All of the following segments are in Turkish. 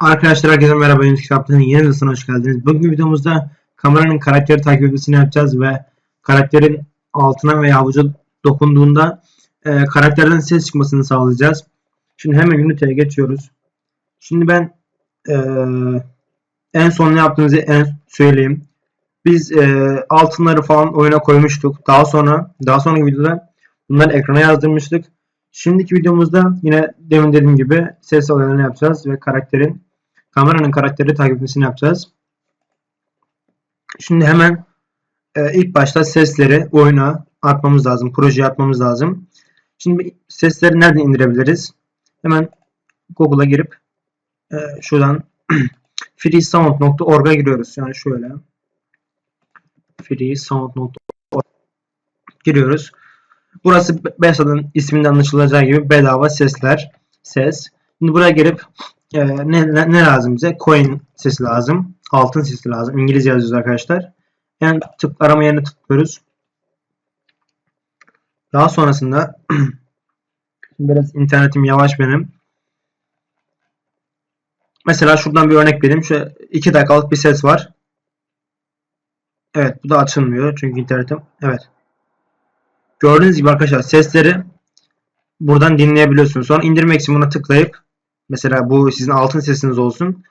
Arkadaşlar herkese merhaba. Yunus Kitapları'nın yeni videosuna hoş geldiniz. Bugün videomuzda kameranın karakteri takip etmesini yapacağız ve karakterin altına veya avuca dokunduğunda e, karakterden ses çıkmasını sağlayacağız. Şimdi hemen Unity'ye geçiyoruz. Şimdi ben e, en son ne yaptığımızı en söyleyeyim. Biz e, altınları falan oyuna koymuştuk. Daha sonra daha sonraki videoda bunları ekrana yazdırmıştık. Şimdiki videomuzda yine demin dediğim gibi ses olaylarını yapacağız ve karakterin kameranın karakteri takip etmesini yapacağız. Şimdi hemen e, ilk başta sesleri oyuna atmamız lazım. Projeye atmamız lazım. Şimdi sesleri nereden indirebiliriz? Hemen Google'a girip e, şuradan freesound.org'a giriyoruz. Yani şöyle freesound.org giriyoruz. Burası Besa'nın isminde anlaşılacağı gibi bedava sesler. Ses. Şimdi buraya girip e, ne, ne, ne lazım bize? Coin sesi lazım. Altın sesi lazım. İngilizce yazıyoruz arkadaşlar. Yani tık, arama yerine tıklıyoruz. Daha sonrasında biraz internetim yavaş benim. Mesela şuradan bir örnek vereyim. Şu 2 dakikalık bir ses var. Evet bu da açılmıyor. Çünkü internetim. Evet. Gördüğünüz gibi arkadaşlar sesleri buradan dinleyebiliyorsunuz. Sonra indirmek için buna tıklayıp mesela bu sizin altın sesiniz olsun.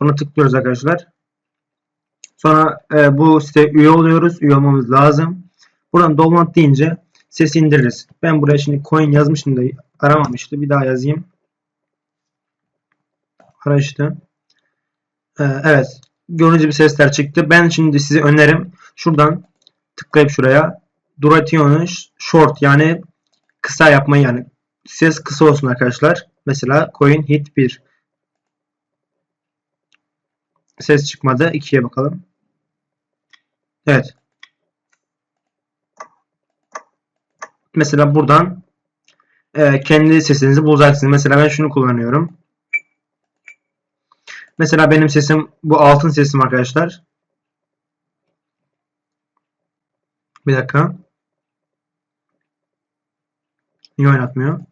Buna tıklıyoruz arkadaşlar. Sonra e, bu site üye oluyoruz. Üye olmamız lazım. Buradan download deyince sesi indiririz. Ben buraya şimdi coin yazmıştım da aramamıştı. Bir daha yazayım. Araçtı. Ee, evet. Gördüğünüz gibi sesler çıktı. Ben şimdi size önerim. Şuradan tıklayıp şuraya duration'u short yani kısa yapmayı yani ses kısa olsun arkadaşlar. Mesela coin hit 1. Ses çıkmadı. 2'ye bakalım. Evet. Mesela buradan e, kendi sesinizi bulacaksınız. Mesela ben şunu kullanıyorum. Mesela benim sesim bu altın sesim arkadaşlar. Bir dakika. Niye oynatmıyor?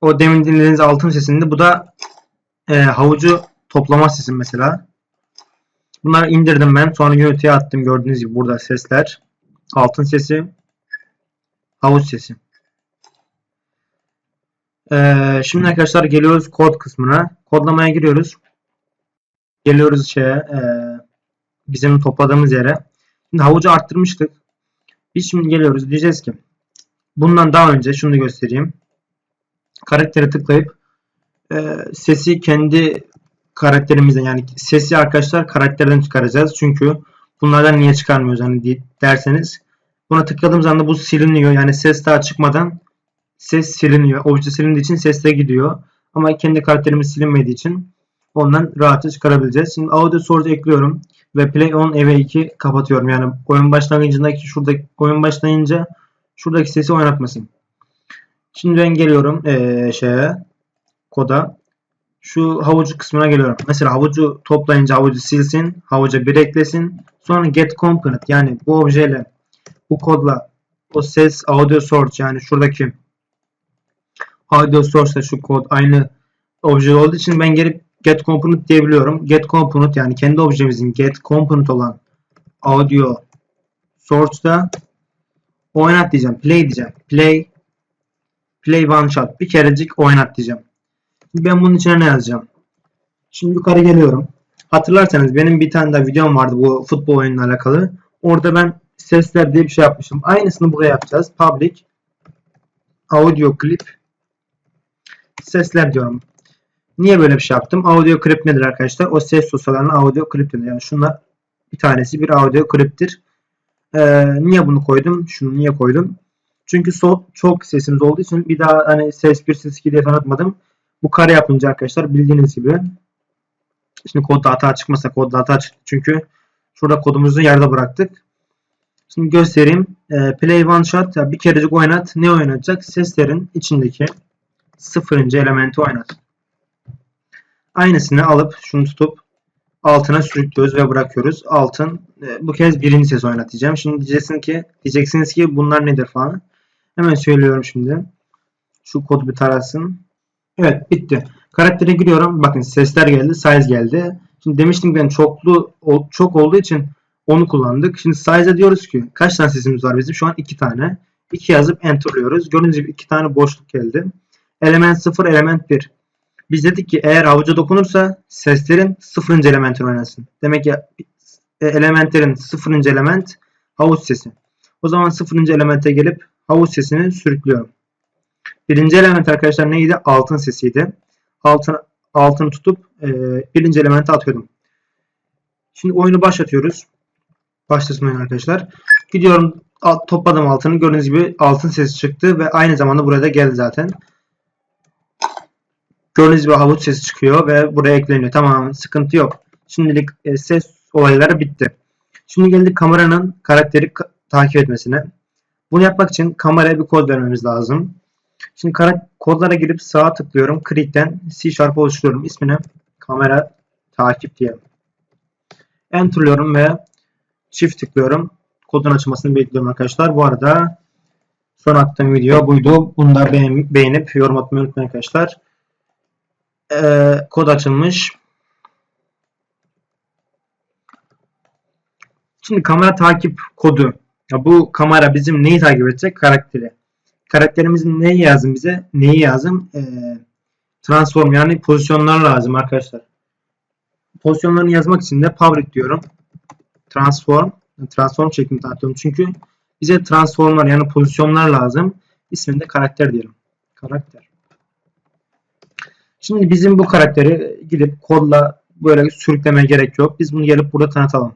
O demin dinlediğiniz altın sesinde bu da e, havucu toplama sesim mesela. Bunları indirdim ben. Sonra Unity'ye attım. Gördüğünüz gibi burada sesler. Altın sesi. Havuç sesi. Ee, şimdi arkadaşlar geliyoruz kod kısmına. Kodlamaya giriyoruz. Geliyoruz şeye e, bizim topladığımız yere. Şimdi havucu arttırmıştık. Biz şimdi geliyoruz. Diyeceğiz ki bundan daha önce şunu göstereyim. Karaktere tıklayıp e, sesi kendi karakterimizden yani sesi arkadaşlar karakterden çıkaracağız. Çünkü bunlardan niye çıkarmıyoruz hani derseniz buna tıkladığımız anda bu siliniyor. Yani ses daha çıkmadan ses siliniyor. Obje silindiği için ses de gidiyor. Ama kendi karakterimiz silinmediği için ondan rahatça çıkarabileceğiz. Şimdi audio source ekliyorum ve play on eve 2 kapatıyorum. Yani oyun başlangıcındaki şuradaki oyun başlayınca şuradaki sesi oynatmasın. Şimdi ben geliyorum ee, şeye koda. Şu havucu kısmına geliyorum. Mesela havucu toplayınca havucu silsin. Havuca bir eklesin. Sonra get component yani bu objeyle bu kodla o ses audio source yani şuradaki audio source şu kod aynı obje olduğu için ben gelip get component diyebiliyorum. Get component yani kendi objemizin get component olan audio source'da oynat diyeceğim. Play diyeceğim. Play play one shot. Bir kerecik oynat diyeceğim. Ben bunun içine ne yazacağım? Şimdi yukarı geliyorum. Hatırlarsanız benim bir tane daha videom vardı bu futbol oyunuyla alakalı. Orada ben sesler diye bir şey yapmışım. Aynısını buraya yapacağız. Public audio clip sesler diyorum. Niye böyle bir şey yaptım? Audio clip nedir arkadaşlar? O ses dosyalarına audio clip denir. Yani şunlar bir tanesi bir audio clip'tir. Ee, niye bunu koydum? Şunu niye koydum? Çünkü so çok sesimiz olduğu için bir daha hani ses 1 ses 2 diye tanıtmadım. Bu kare yapınca arkadaşlar bildiğiniz gibi şimdi kodda hata çıkmasa kodda hata çıktı. Çünkü şurada kodumuzu yerde bıraktık. Şimdi göstereyim. E, play one shot bir kerecik oynat. Ne oynatacak? Seslerin içindeki sıfırıncı elementi oynat. Aynısını alıp şunu tutup altına sürüklüyoruz ve bırakıyoruz. Altın e, bu kez birinci ses oynatacağım. Şimdi diyeceksiniz ki diyeceksiniz ki bunlar nedir falan. Hemen söylüyorum şimdi. Şu kodu bir tarasın. Evet bitti. Karaktere giriyorum. Bakın sesler geldi. Size geldi. Şimdi demiştim ben çoklu çok olduğu için onu kullandık. Şimdi size'a diyoruz ki kaç tane sesimiz var bizim? Şu an 2 tane. 2 yazıp enter'lıyoruz. Gördüğünüz gibi 2 tane boşluk geldi. Element 0, element 1. Biz dedik ki eğer avuca dokunursa seslerin 0. elementini oynasın. Demek ki e, elementlerin 0. element havuç sesi. O zaman 0. elemente gelip havuç sesini sürüklüyorum. Birinci element arkadaşlar neydi? Altın sesiydi. Altın, altını tutup e, birinci elemente atıyordum. Şimdi oyunu başlatıyoruz. Başlasın oyun arkadaşlar. Gidiyorum alt- topladım altını. Gördüğünüz gibi altın sesi çıktı ve aynı zamanda buraya da geldi zaten. Gördüğünüz gibi havuç sesi çıkıyor ve buraya ekleniyor. Tamam sıkıntı yok. Şimdilik e, ses olayları bitti. Şimdi geldik kameranın karakteri ka- takip etmesine. Bunu yapmak için kameraya bir kod vermemiz lazım. Şimdi kodlara girip sağa tıklıyorum. Create'den C Sharp oluşturuyorum. İsmine kamera takip diye. Enter'lıyorum ve çift tıklıyorum. Kodun açılmasını bekliyorum arkadaşlar. Bu arada son attığım video buydu. Bunu da beğen- beğenip yorum atmayı unutmayın arkadaşlar. Ee, kod açılmış. Şimdi kamera takip kodu. Ya bu kamera bizim neyi takip edecek? Karakteri. Karakterimizin neyi yazın bize? Neyi yazın? Ee, transform yani pozisyonlar lazım arkadaşlar. Pozisyonlarını yazmak için de public diyorum. Transform. Transform şeklinde atıyorum. Çünkü bize transformlar yani pozisyonlar lazım. İsmini de karakter diyelim. Karakter. Şimdi bizim bu karakteri gidip kodla böyle sürüklemeye gerek yok. Biz bunu gelip burada tanıtalım.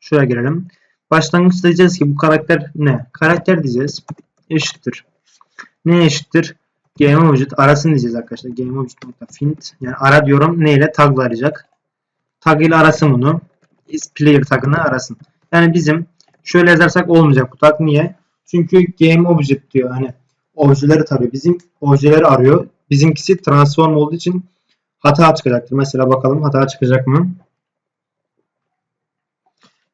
Şuraya girelim. Başlangıçta diyeceğiz ki bu karakter ne? Karakter diyeceğiz. Eşittir. Ne eşittir? GameObject arasını diyeceğiz arkadaşlar. GameObject.find yani ara diyorum. Ne ile tagla arayacak. Tag ile arasın bunu. Is player tagını arasın. Yani bizim şöyle yazarsak olmayacak bu tag. Niye? Çünkü GameObject diyor. Hani objeleri tabii bizim objeleri arıyor. Bizimkisi transform olduğu için hata çıkacaktır. Mesela bakalım hata çıkacak mı?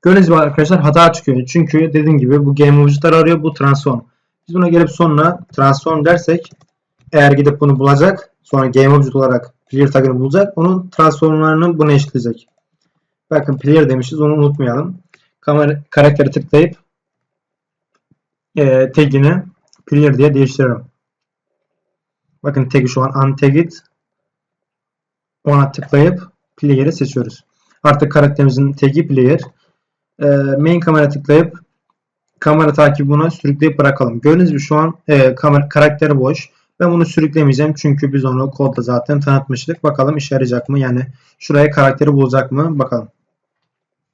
Gördüğünüz gibi arkadaşlar hata çıkıyor. Çünkü dediğim gibi bu game object'lar arıyor. Bu transform. Biz buna gelip sonra transform dersek eğer gidip bunu bulacak sonra game object olarak player tagını bulacak. Onun transformlarını buna eşitleyecek. Bakın player demişiz. Onu unutmayalım. Kamera, karakteri tıklayıp e, tagini player diye değiştiriyorum. Bakın tag'i şu an untagged. Ona tıklayıp player'i seçiyoruz. Artık karakterimizin tag'i player. E, main kamera tıklayıp kamera takibine sürükleyip bırakalım. Gördüğünüz gibi şu an e, kamera, karakteri boş. Ben bunu sürüklemeyeceğim çünkü biz onu kodda zaten tanıtmıştık. Bakalım işe yarayacak mı? Yani şuraya karakteri bulacak mı? Bakalım.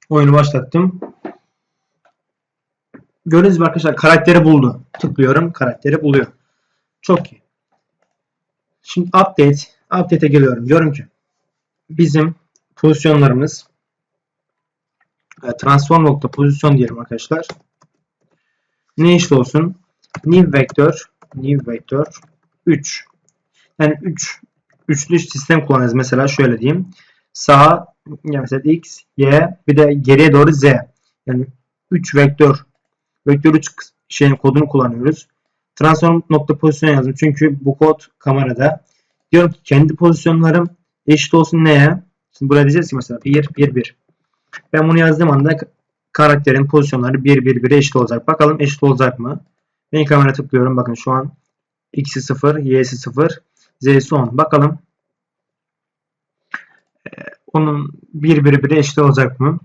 Oyunu başlattım. Gördüğünüz gibi arkadaşlar karakteri buldu. Tıklıyorum. Karakteri buluyor. Çok iyi. Şimdi update. Update'e geliyorum. Diyorum ki bizim pozisyonlarımız transform nokta pozisyon diyelim arkadaşlar. Ne eşit olsun? New vektör new vektör 3. Yani 3 üçlü sistem kullanırız. Mesela şöyle diyeyim. Sağa yani mesela x, y bir de geriye doğru z. Yani 3 vektör vektör 3 şeyin kodunu kullanıyoruz. Transform nokta pozisyon yazdım. Çünkü bu kod kamerada. Diyorum ki kendi pozisyonlarım eşit olsun neye? Şimdi buraya diyeceğiz ki mesela 1 1 1. Ben bunu yazdığım anda karakterin pozisyonları 1 1 1'e eşit olacak. Bakalım eşit olacak mı? Main kamera tıklıyorum. Bakın şu an x'i 0, y'si 0, z'si 10. Bakalım ee, onun 1 1 1'e eşit olacak mı?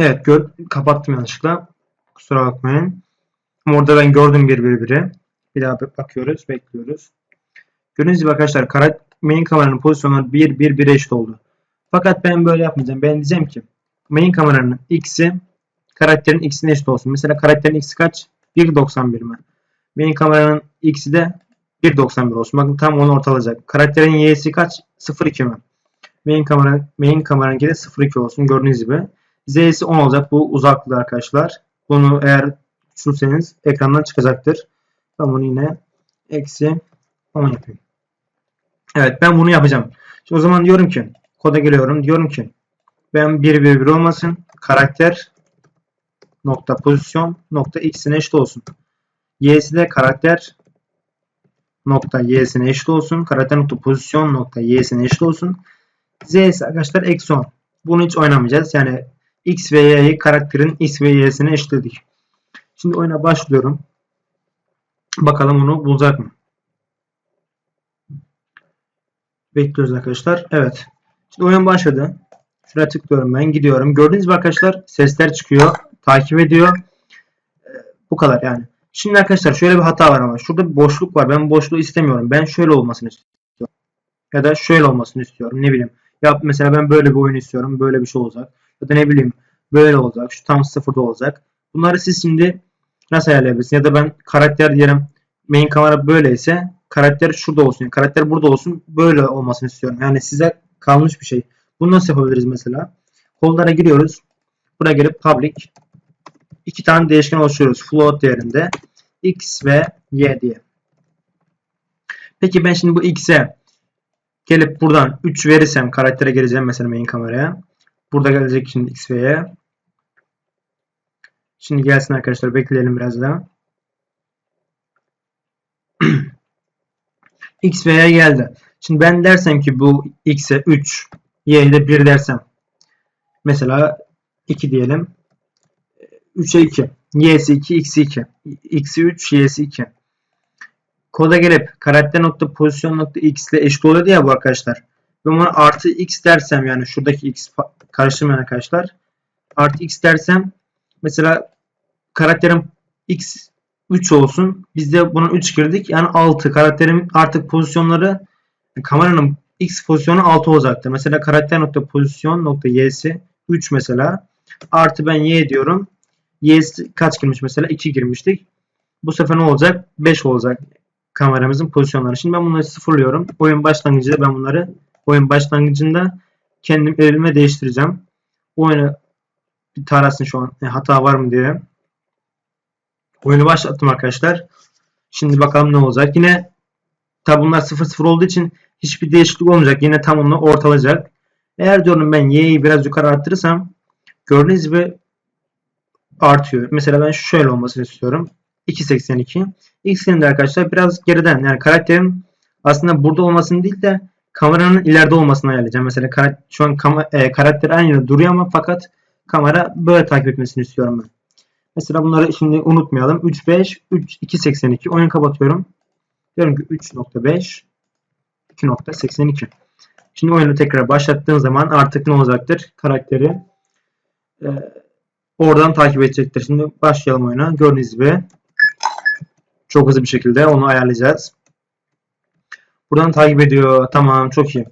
Evet gör, kapattım yanlışlıkla. Kusura bakmayın. Orada ben gördüm 1 1 1'i. Bir daha bakıyoruz, bekliyoruz. Gördüğünüz gibi arkadaşlar kara, main kameranın pozisyonları 1 1 1'e eşit oldu. Fakat ben böyle yapmayacağım. Ben diyeceğim ki main kameranın x'i karakterin x'ine eşit olsun. Mesela karakterin x'i kaç? 1.91 mi? Main kameranın x'i de 1.91 olsun. Bakın tam onu ortalayacak. Karakterin y'si kaç? 0.2 mi? Main kamera main kameranın de 0.2 olsun. Gördüğünüz gibi. Z'si 10 olacak. Bu uzaklığı arkadaşlar. Bunu eğer küçülseniz ekrandan çıkacaktır. Ben bunu yine eksi 10 yapayım. Evet ben bunu yapacağım. Şimdi o zaman diyorum ki koda geliyorum. Diyorum ki ben 1 1 1 olmasın. Karakter nokta pozisyon nokta x'ine eşit olsun. Y'si de karakter nokta y'sine eşit olsun. Karakter nokta pozisyon nokta y'sine eşit olsun. Z ise arkadaşlar eksi 10. Bunu hiç oynamayacağız. Yani x ve y'yi karakterin x ve y'sine eşitledik. Şimdi oyuna başlıyorum. Bakalım onu bulacak mı? Bekliyoruz arkadaşlar. Evet. Şimdi oyun başladı. Şuraya tıklıyorum ben. Gidiyorum. Gördüğünüz gibi arkadaşlar sesler çıkıyor. Takip ediyor. Ee, Bu kadar yani. Şimdi arkadaşlar şöyle bir hata var ama. Şurada bir boşluk var. Ben boşluğu istemiyorum. Ben şöyle olmasını istiyorum. Ya da şöyle olmasını istiyorum. Ne bileyim. Ya mesela ben böyle bir oyun istiyorum. Böyle bir şey olacak. Ya da ne bileyim. Böyle olacak. Şu tam sıfırda olacak. Bunları siz şimdi nasıl ayarlayabilirsiniz? Ya da ben karakter diyelim. Main kamera böyleyse karakter şurada olsun. Yani karakter burada olsun. Böyle olmasını istiyorum. Yani size kalmış bir şey. Bunu nasıl yapabiliriz mesela? Kollara giriyoruz. Buraya gelip public iki tane değişken oluşturuyoruz. Float değerinde x ve y diye. Peki ben şimdi bu x'e gelip buradan 3 verirsem karaktere geleceğim mesela main kameraya. Burada gelecek şimdi x ve y. Şimdi gelsin arkadaşlar bekleyelim biraz daha. X ve y geldi. Şimdi ben dersem ki bu x'e 3, y'ye de 1 dersem. Mesela 2 diyelim. 3'e 2. Y'si 2, x'i 2. X'i 3, y'si 2. Koda gelip karakter nokta pozisyon nokta x ile eşit oluyor ya bu arkadaşlar. Ben buna artı x dersem yani şuradaki x karıştırmayın arkadaşlar. Artı x dersem mesela karakterim x 3 olsun. Biz de buna 3 girdik. Yani 6. Karakterin artık pozisyonları kameranın x pozisyonu 6 olacaktır. Mesela karakter nokta pozisyon nokta y'si 3 mesela. Artı ben y diyorum. Y'si kaç girmiş mesela? 2 girmiştik. Bu sefer ne olacak? 5 olacak kameramızın pozisyonları. Şimdi ben bunları sıfırlıyorum. Oyun başlangıcında ben bunları oyun başlangıcında kendim elime değiştireceğim. Oyunu bir tarasın şu an. E, hata var mı diye. Oyunu başlattım arkadaşlar. Şimdi bakalım ne olacak. Yine tabi bunlar 0-0 olduğu için hiçbir değişiklik olmayacak. Yine tam onu ortalayacak. Eğer diyorum ben y'yi biraz yukarı arttırırsam gördüğünüz gibi artıyor. Mesela ben şöyle olmasını istiyorum. 2.82. X'in de arkadaşlar biraz geriden yani karakterin aslında burada olmasını değil de kameranın ileride olmasını ayarlayacağım. Mesela şu an e, karakter aynı duruyor ama fakat kamera böyle takip etmesini istiyorum ben. Mesela bunları şimdi unutmayalım. 3.5, 3, 2.82. Oyunu kapatıyorum. Diyorum ki 3.5, 2.82. Şimdi oyunu tekrar başlattığım zaman artık ne olacaktır? Karakteri e, oradan takip edecektir. Şimdi başlayalım oyuna. Gördüğünüz gibi çok hızlı bir şekilde onu ayarlayacağız. Buradan takip ediyor. Tamam çok iyi.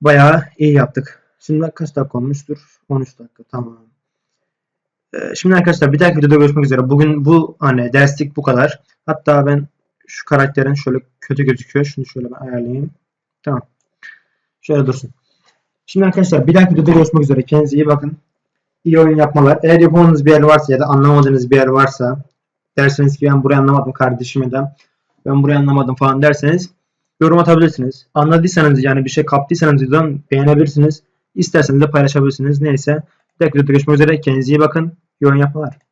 Bayağı iyi yaptık. Şimdi kaç dakika olmuştur? 13 dakika. Tamam. Ee, şimdi arkadaşlar bir dahaki videoda görüşmek üzere. Bugün bu hani derslik bu kadar. Hatta ben şu karakterin şöyle kötü gözüküyor. Şunu şöyle ben ayarlayayım. Tamam. Şöyle dursun. Şimdi arkadaşlar bir dahaki videoda görüşmek üzere. Kendinize iyi bakın. İyi oyun yapmalar. Eğer yapamadığınız bir yer varsa ya da anlamadığınız bir yer varsa derseniz ki ben burayı anlamadım kardeşim ya da ben burayı anlamadım falan derseniz yorum atabilirsiniz. Anladıysanız yani bir şey kaptıysanız videodan beğenebilirsiniz. İsterseniz de paylaşabilirsiniz. Neyse. Bir dahaki videoda görüşmek üzere. Kendinize iyi bakın. İyi oyun yapmalar.